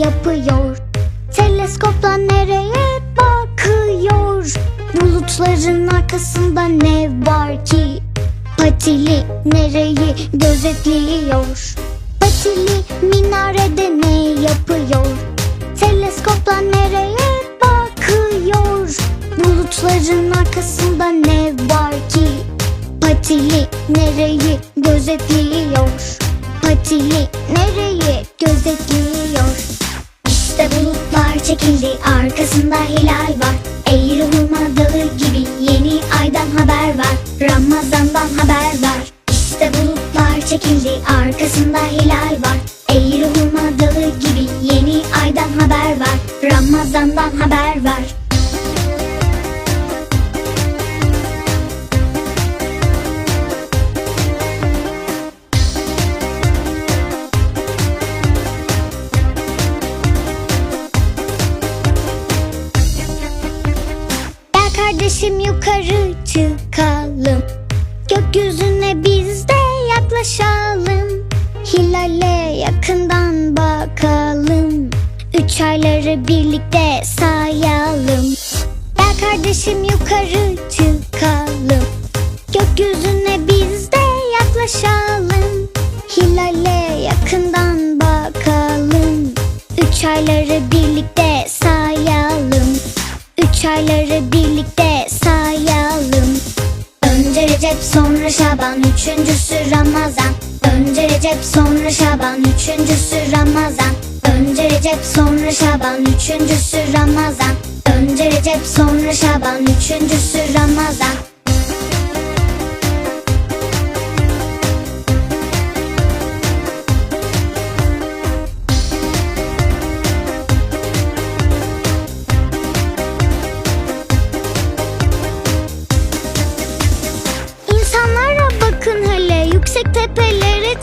yapıyor? Teleskopla nereye bakıyor? Bulutların arkasında ne var ki? Patili nereyi gözetliyor? Patili minarede ne yapıyor? Teleskopla nereye bakıyor? Bulutların arkasında ne var ki? Patili nereyi gözetliyor? Patili nereyi çekildi arkasında hilal var. Hurma dağı gibi yeni aydan haber var. Ramazandan haber var. İşte bulutlar çekildi arkasında hilal var. Hurma dağı gibi yeni aydan haber var. Ramazandan haber var kardeşim yukarı çıkalım. Gökyüzüne biz de yaklaşalım. Hilale yakından bakalım. Üç ayları birlikte sayalım. Gel kardeşim yukarı çıkalım. Gökyüzüne biz de yaklaşalım. Hilale yakından bakalım. Üç ayları birlikte sayalım Üç ayları birlikte sayalım. Önce Recep sonra Şaban Üçüncüsü Ramazan. Önce Recep sonra Şaban Üçüncüsü Ramazan. Önce Recep sonra Şaban Üçüncüsü Ramazan. Önce Recep sonra Şaban Üçüncüsü Ramazan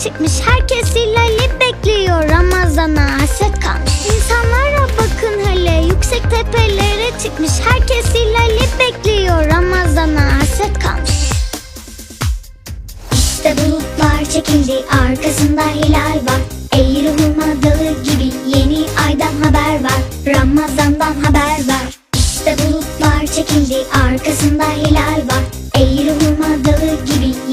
çıkmış. Herkes hilali bekliyor. Ramazan'a hasret kalmış. İnsanlara bakın hele yüksek tepelere çıkmış. Herkes hilali bekliyor. Ramazan'a hasret kalmış. İşte bulutlar çekildi. Arkasında hilal var. Eğri hurma dağı gibi yeni aydan haber var. Ramazandan haber var. İşte bulutlar çekildi. Arkasında hilal var. Eğri hurma dağı gibi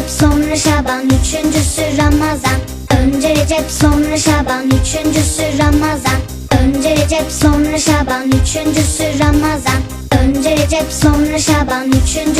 Recep sonra Şaban üçüncüsü Ramazan. Önce Recep sonra Şaban üçüncüsü Ramazan. Önce Recep sonra Şaban üçüncüsü Ramazan. Önce Recep sonra Şaban üçüncüsü